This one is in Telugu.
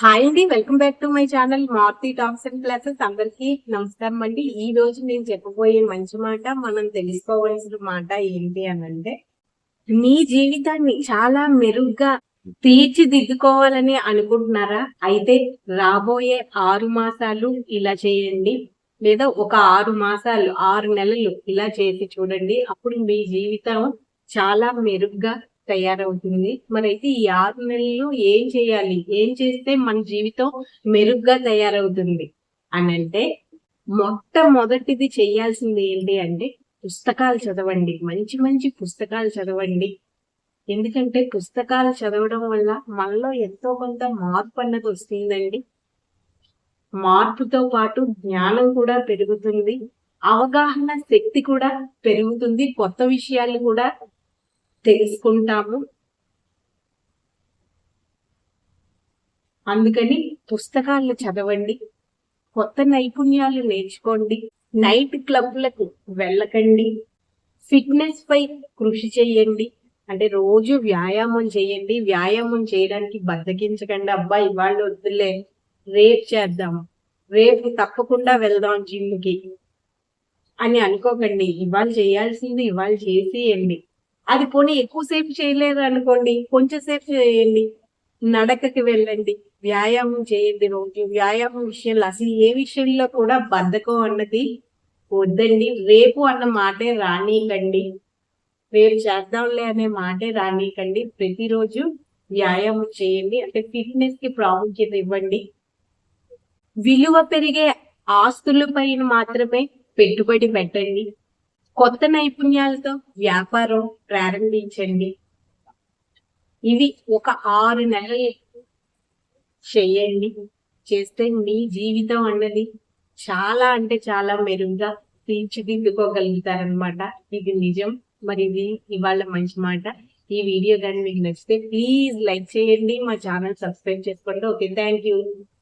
హాయ్ అండి welcome back to my channel Marthi talks and classes అందరికీ నమస్కారం అండి. ఈ రోజు నేను చెప్పబోయే మంచి మాట మనం తెలుసుకోవాల్సిన మాట ఏంటి అని అంటే మీ జీవితాన్ని చాలా మెరుగ్గా తీర్చిదిద్దుకోవాలని అనుకుంటున్నారా? అయితే రాబోయే ఆరు మాసాలు ఇలా చేయండి. లేదా ఒక ఆరు మాసాలు ఆరు నెలలు ఇలా చేసి చూడండి. అప్పుడు మీ జీవితం చాలా మెరుగ్గా తయారవుతుంది. మనైతే ఈ ఆరు నెలలు ఏం చేయాలి? ఏం చేస్తే మన జీవితం మెరుగ్గా తయారవుతుంది? అని అంటే మొట్టమొదటిది చేయాల్సింది ఏంటి అంటే పుస్తకాలు చదవండి. మంచి మంచి పుస్తకాలు చదవండి. ఎందుకంటే పుస్తకాలు చదవడం వల్ల మనలో ఎంతో కొంత మార్పు అన్నది వస్తుందండి. మార్పుతో పాటు జ్ఞానం కూడా పెరుగుతుంది. అవగాహన శక్తి కూడా పెరుగుతుంది. కొత్త విషయాలు కూడా తెలుసుకుంటాము. అందుకని పుస్తకాలు చదవండి కొత్త నైపుణ్యాలు నేర్చుకోండి నైట్ క్లబ్లకు వెళ్ళకండి ఫిట్నెస్ పై కృషి చేయండి అంటే రోజు వ్యాయామం చేయండి వ్యాయామం చేయడానికి బద్దకించకండి అబ్బాయి ఇవాళ వద్దులే రేపు చేద్దాం రేపు తప్పకుండా వెళ్దాం జిమ్కి అని అనుకోకండి ఇవాళ చేయాల్సింది ఇవాళ చేసేయండి. అది పోనీ ఎక్కువసేపు చేయలేరు అనుకోండి కొంచెం సేపు చేయండి. నడకకి వెళ్ళండి. వ్యాయామం చేయండి రోజు. వ్యాయామం విషయంలో అసలు ఏ విషయంలో కూడా బద్ధకం అన్నది వద్దండి. రేపు అన్న మాటే రానీకండి రేపు చేద్దాంలే అనే మాటే రానీకండి ప్రతిరోజు వ్యాయామం చేయండి. అంటే ఫిట్నెస్కి ప్రాముఖ్యత ఇవ్వండి. విలువ పెరిగే ఆస్తుల పైన మాత్రమే పెట్టుబడి పెట్టండి. కొత్త నైపుణ్యాలతో వ్యాపారం ప్రారంభించండి. ఇవి ఒక ఆరు నెలలు చేయండి. చేస్తే మీ జీవితం అన్నది చాలా అంటే చాలా మెరుగ్గా తీర్చిదిద్దుకోగలుగుతారనమాట ఇది నిజం. మరి ఇది ఇవాళ మంచి మాట. ఈ వీడియో కానీ మీకు నచ్చితే ప్లీజ్ లైక్ చేయండి. మా ఛానల్ సబ్స్క్రైబ్ చేసుకోండి. Okay thank you.